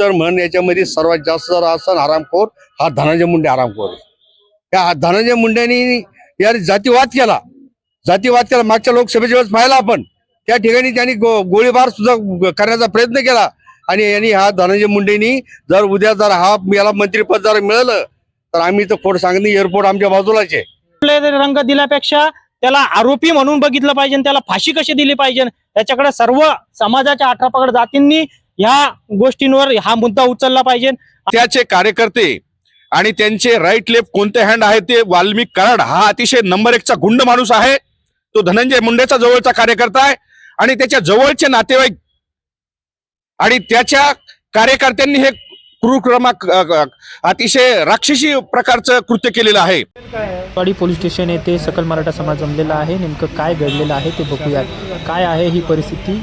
तर म्हण याच्यामध्ये सर्वात जास्त जर असन आरामखोर हा धनंजय मुंडे आरामखोर या त्या धनंजय मुंडेनी यार जातीवाद केला. जातीवाद केला. मागच्या लोकसभेच्या वेळेस पाहिला आपण. त्या ठिकाणी त्यांनी गो- गोळीबार सुद्धा करण्याचा प्रयत्न केला. आणि यांनी हा धनंजय मुंडेनी जर उद्या जर हा याला मंत्रीपद जर मिळालं तर आम्ही तर खोड सांगणे एअरपोर्ट आमच्या बाजूलाच आहे. रंग दिल्यापेक्षा त्याला आरोपी म्हणून बघितलं पाहिजे त्याला फाशी कशी दिली पाहिजे. त्याच्याकडे सर्व समाजाच्या अठरा जातींनी ह्या गोष्टींवर हा मुद्दा उचलला पाहिजे. त्याचे कार्यकर्ते आणि त्यांचे राईट लेफ्ट कोणते हँड आहे ते वाल्मिक कराड हा अतिशय नंबर एकचा गुंड माणूस आहे. तो धनंजय मुंडेचा जवळचा कार्यकर्ता आहे आणि त्याच्या जवळचे नातेवाईक आणि त्याच्या कार्यकर्त्यांनी हे क्रूक्रमाक अतिशय राक्षसी प्रकारचं कृत्य केलेलं आहे. वाडी पोलीस स्टेशन येथे सकल मराठा समाज जमलेला आहे. नेमकं काय घडलेलं आहे ते बघूयात. काय आहे ही परिस्थिती?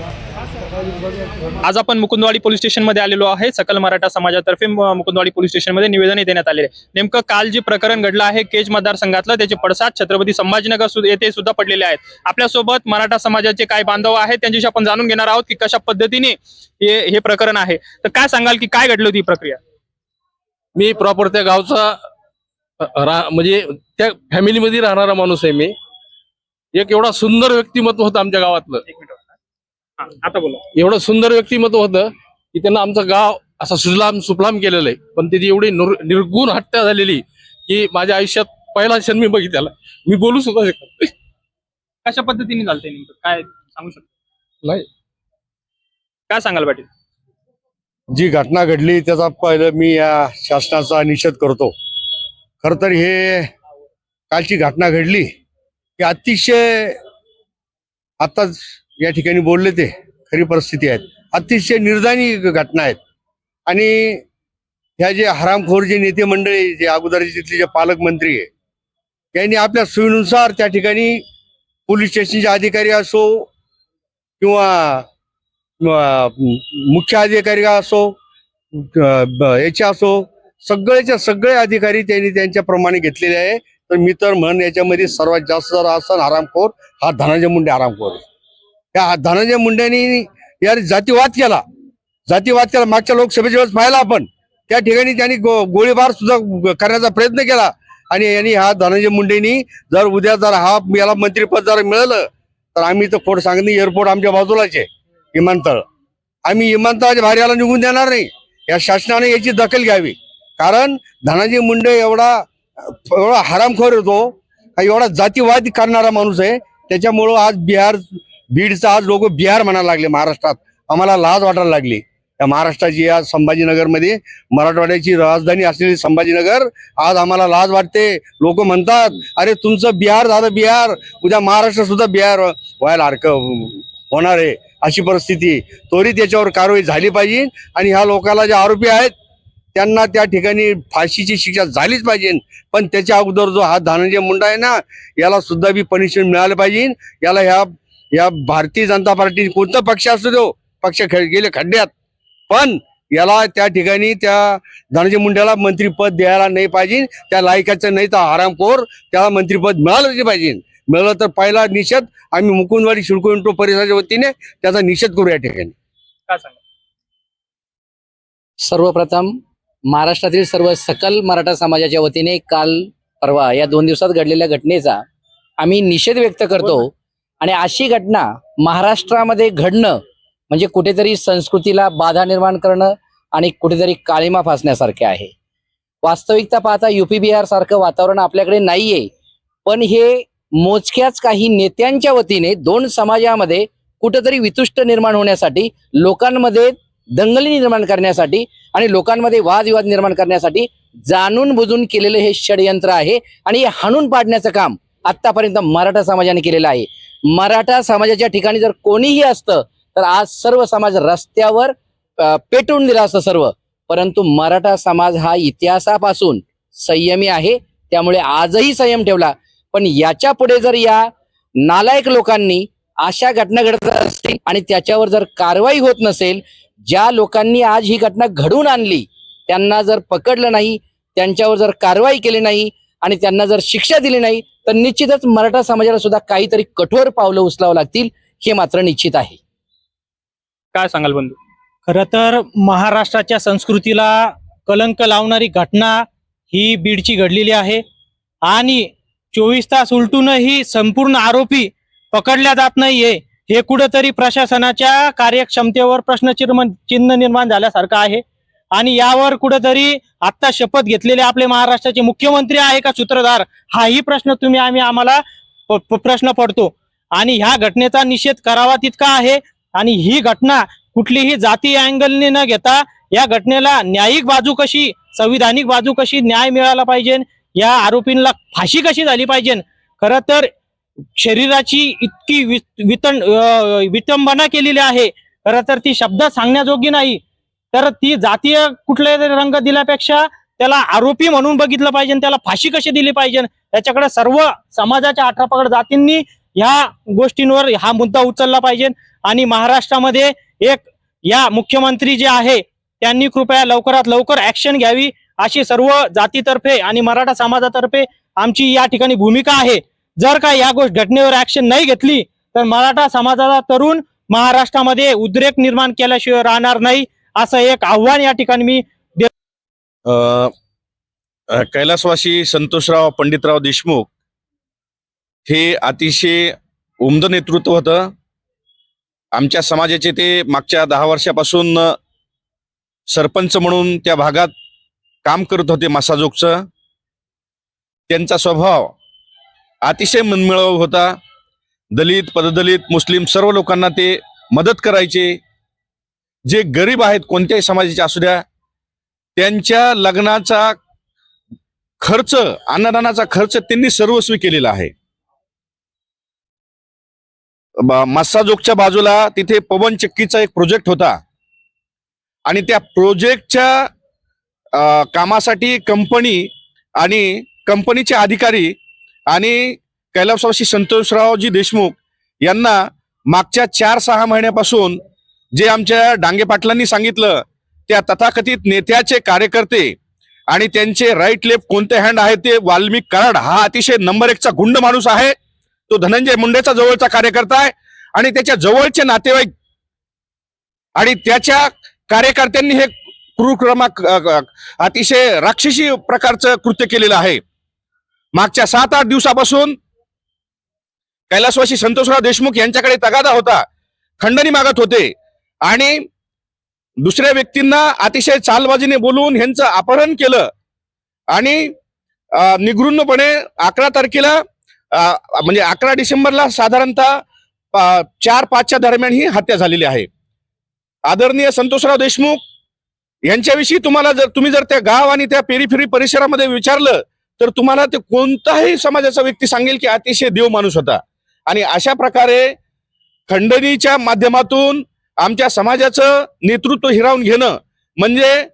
आज आपण मुकुंदवाडी पोलीस स्टेशनमध्ये आलेलो आहे. सकल मराठा समाजातर्फे मुकुंदवाडी पोलीस स्टेशनमध्ये निवेदन देण्यात आलेले. नेमकं काल जे प्रकरण घडलं आहे केज मतदारसंघातलं त्याचे पडसाद छत्रपती संभाजीनगर येथे सुद्धा पडलेले आहेत. आपल्यासोबत मराठा समाजाचे काय बांधव आहेत त्यांच्याशी आपण जाणून घेणार आहोत की कशा पद्धतीने हे हे प्रकरण आहे. तर काय सांगाल की काय घडली होती प्रक्रिया? मी प्रॉपर त्या गावचा म्हणजे त्या फॅमिलीमध्ये राहणारा माणूस आहे मी. एक एवढा सुंदर व्यक्तिमत्व होतं आमच्या गावातलं. आता बोला. एवढं सुंदर व्यक्तिमत्व होतं की त्यांना आमचं गाव असं सुजलाम सुफलाम केलेलं आहे. पण त्याची एवढी निर- निर्गुण हत्या झालेली की माझ्या आयुष्यात पहिला क्षण मी बघितला मी बोलू सुद्धा शकत. कशा पद्धतीने झालं नेमकं? काय सांगू शकतो? नाही. काय सांगाल पाटील? जी घटना घडली त्याचा पहिलं मी या शासनाचा निषेध करतो. खर तर हे कालची घटना घडली की अतिशय आताच या ठिकाणी बोलले ते खरी परिस्थिती आहेत अतिशय निर्दानी घटना आहेत. आणि ह्या जे हरामखोर जे नेते मंडळी जे अगोदरचे तिथले जे पालकमंत्री आहे त्यांनी आपल्या सोयीनुसार त्या ठिकाणी पोलीस स्टेशनचे अधिकारी असो किंवा मुख्य अधिकारी असो याचे असो सगळेच्या सगळे अधिकारी त्यांनी त्यांच्याप्रमाणे घेतलेले आहे. तर मी तर म्हण याच्यामध्ये सर्वात जास्त जर असन आरामखोर हा धनंजय मुंडे आरामखोर आहे. या धनंजय मुंडेनी या जातीवाद केला. जातीवाद केला. मागच्या लोकसभेच्या वेळेस पाहिला आपण. त्या ठिकाणी त्यांनी गो- गोळीबार सुद्धा करण्याचा प्रयत्न केला. आणि यांनी हा धनंजय मुंडेनी जर उद्या जर हा याला मंत्रीपद जर मिळालं तर आम्ही तर खोड सांगणे एअरपोर्ट आमच्या बाजूलाच आहे विमानतळ. आम्ही विमानतळाच्या बाहेर याला निघून देणार नाही. या शासनाने याची दखल घ्यावी. कारण धनाजी मुंडे एवढा एवढा हरामखोर होतो. एवढा जातीवाद करणारा माणूस आहे. त्याच्यामुळं आज बिहार बीडचा आज लोक बिहार म्हणायला लागले महाराष्ट्रात. आम्हाला लाज वाटायला लागली. त्या महाराष्ट्राची आज संभाजीनगरमध्ये मराठवाड्याची राजधानी असलेली संभाजीनगर आज आम्हाला लाज वाटते. लोक म्हणतात अरे तुमचं बिहार झालं बिहार. उद्या महाराष्ट्र सुद्धा बिहार व्हायला हरकं होणार आहे. अशी परिस्थिती. त्वरित याच्यावर कारवाई झाली पाहिजे. आणि ह्या लोकाला जे आरोपी आहेत त्यांना त्या ठिकाणी फाशीची शिक्षा झालीच पाहिजे. पण त्याच्या अगोदर जो हा धनंजय मुंडा आहे ना याला सुद्धा बी पनिशमेंट मिळालं पाहिजे. याला ह्या या भारतीय जनता पार्टी कोणता पक्ष असू दो पक्ष गेले खड्ड्यात. पण याला त्या ठिकाणी त्या धनंजय मुंड्याला मंत्रीपद द्यायला नाही पाहिजे त्या लायकाचं नाही तर आरामखोर त्याला मंत्रीपद मिळालंच पाहिजे. मिळालं तर पहिला निषेध आम्ही मुकुंदवाडी शिडको परिसराच्या वतीने त्याचा निषेध करू या ठिकाणी. काय सर्वप्रथम महाराष्ट्रातील सर्व सकल मराठा समाजाच्या वतीने काल परवा या दोन दिवसात घडलेल्या घटनेचा आम्ही निषेध व्यक्त करतो. आणि अशी घटना महाराष्ट्रामध्ये घडणं म्हणजे कुठेतरी संस्कृतीला बाधा निर्माण करणं आणि कुठेतरी काळीमा फासण्यासारखे आहे. वास्तविकता पाहता युपी बिहार सारखं वातावरण आपल्याकडे नाहीये. पण हे मोजक्याच काही नेत्यांच्या वतीने दोन समाजामध्ये कुठेतरी वितुष्ट निर्माण होण्यासाठी लोकांमध्ये दंगली निर्माण करण्यासाठी आणि लोकांमध्ये वादविवाद निर्माण करण्यासाठी जाणून बुजून केलेलं हे षडयंत्र आहे आणि हे हाणून पाडण्याचं काम आतापर्यंत मराठा समाजाने केलेलं आहे. मराठा समाजाच्या ठिकाणी जर कोणीही असतं तर आज सर्व समाज रस्त्यावर पेटून दिला असतं सर्व. परंतु मराठा समाज हा इतिहासापासून संयमी आहे. त्यामुळे आजही संयम ठेवला. पण याच्यापुढे जर या नालायक लोकांनी अशा घटना घडत असतील आणि त्याच्यावर जर कारवाई होत नसेल ज्या लोकांनी आज ही घटना घडवून आणली त्यांना जर पकडलं नाही त्यांच्यावर जर कारवाई केली नाही आणि त्यांना जर शिक्षा दिली नाही तर निश्चितच मराठा समाजाला सुद्धा काहीतरी कठोर पावलं उचलावं लागतील हे मात्र निश्चित आहे. काय सांगाल बंधू? खरं तर महाराष्ट्राच्या संस्कृतीला कलंक लावणारी घटना ही बीडची घडलेली आहे. आणि चोवीस तास उलटूनही संपूर्ण आरोपी पकडल्या जात नाहीये हे कुठंतरी प्रशासनाच्या कार्यक्षमतेवर प्रश्नचिन्ह चिन्ह निर्माण झाल्यासारखं आहे. आणि यावर कुठंतरी आत्ता शपथ घेतलेले आपले महाराष्ट्राचे मुख्यमंत्री आहे का सूत्रधार? हाही प्रश्न तुम्ही आम्ही आम्हाला प- प्रश्न पडतो. आणि ह्या घटनेचा निषेध करावा तितका आहे. आणि ही घटना कुठलीही जाती अँगलने न घेता या घटनेला न्यायिक बाजू कशी संविधानिक बाजू कशी न्याय मिळाला पाहिजे या आरोपींना फाशी कशी झाली पाहिजे? खरं तर शरीराची इतकी वि- वितण विटंबना केलेली आहे. खरं तर ती शब्दात सांगण्याजोगी नाही. तर ती जातीय कुठले रंग दिल्यापेक्षा त्याला आरोपी म्हणून बघितलं पाहिजे त्याला फाशी कशी दिली पाहिजे. याच्याकडे सर्व समाजाच्या अठरापकड जातींनी ह्या गोष्टींवर हा मुद्दा उचलला पाहिजे. आणि महाराष्ट्रामध्ये एक या मुख्यमंत्री जे आहे त्यांनी कृपया लवकरात लवकर ऍक्शन घ्यावी अशी सर्व जातीतर्फे आणि मराठा समाजातर्फे आमची या ठिकाणी भूमिका आहे. जर का या गोष्ट घटनेवर ऍक्शन नाही घेतली तर मराठा समाजाला तरुण महाराष्ट्रामध्ये उद्रेक निर्माण केल्याशिवाय राहणार नाही. असं एक आव्हान या ठिकाणी मी कैलासवासी संतोषराव पंडितराव देशमुख हे अतिशय उमद नेतृत्व होतं. आमच्या समाजाचे ते मागच्या दहा वर्षापासून सरपंच म्हणून त्या भागात काम करत होते मासाजोगचं. त्यांचा स्वभाव अतिशय मनमिळाव होता. दलित पददलित मुस्लिम सर्व लोकांना ते मदत करायचे. जे गरीब आहेत कोणत्याही समाजाचे असू द्या त्यांच्या लग्नाचा खर्च अन्नदानाचा खर्च त्यांनी सर्वस्वी केलेला आहे. मस्साजोगच्या बाजूला तिथे पवन चक्कीचा एक प्रोजेक्ट होता. आणि त्या प्रोजेक्टच्या कामासाठी कंपनी आणि कंपनीचे अधिकारी आणि कैलासवासी संतोषरावजी देशमुख यांना मागच्या चार सहा महिन्यापासून जे आमच्या डांगे पाटलांनी सांगितलं त्या तथाकथित नेत्याचे कार्यकर्ते आणि त्यांचे राईट लेफ्ट कोणते हँड आहे ते वाल्मिक कराड हा अतिशय नंबर एकचा गुंड माणूस आहे. तो धनंजय मुंडेचा जवळचा कार्यकर्ता आहे आणि त्याच्या जवळचे नातेवाईक आणि त्याच्या कार्यकर्त्यांनी हे क्रूक्रमाक अतिशय राक्षसी प्रकारचं कृत्य केलेलं आहे. मागच्या सात आठ दिवसापासून कैलासवासी संतोषराव देशमुख यांच्याकडे तगादा होता. खंडणी मागत होते. आणि दुसऱ्या व्यक्तींना अतिशय चालबाजीने बोलून ह्यांचं अपहरण केलं. आणि निगृणपणे अकरा तारखेला अ, म्हणजे अकरा डिसेंबरला साधारणतः चार पाचच्या दरम्यान ही हत्या झालेली आहे. आदरणीय संतोषराव देशमुख यांच्याविषयी तुम्हाला जर तुम्ही जर त्या गाव आणि त्या पेरीफेरी परिसरामध्ये विचारलं तर तुम्हाला ते कोणताही समाजाचा व्यक्ती सांगेल की अतिशय देव माणूस होता. आणि अशा प्रकारे खंडणीच्या माध्यमातून आमच्या समाजाचं नेतृत्व हिरावून घेणं. म्हणजे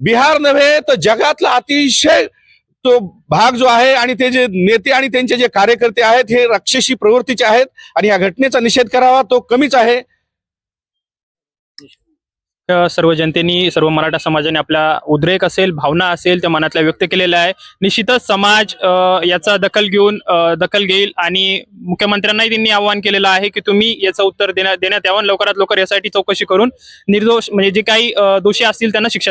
बिहार नव्हे तर जगातला अतिशय तो भाग जो आहे आणि ते जे नेते आणि त्यांचे जे कार्यकर्ते आहेत हे राक्षसी प्रवृत्तीचे आहेत आणि या घटनेचा निषेध करावा तो कमीच आहे. सर्व जनतेनी सर्व मराठा समाजाने आपला उद्रेक असेल भावना असेल त्या मनातल्या व्यक्त केलेल्या आहे. निश्चितच समाज याचा दखल घेऊन दखल घेईल आणि मुख्यमंत्र्यांनाही त्यांनी आवाहन केलेलं आहे की तुम्ही याचं उत्तर देण्यात देण्यात यावं लवकरात लवकर यासाठी चौकशी करून निर्दोष म्हणजे जे काही दोषी असतील त्यांना शिक्षा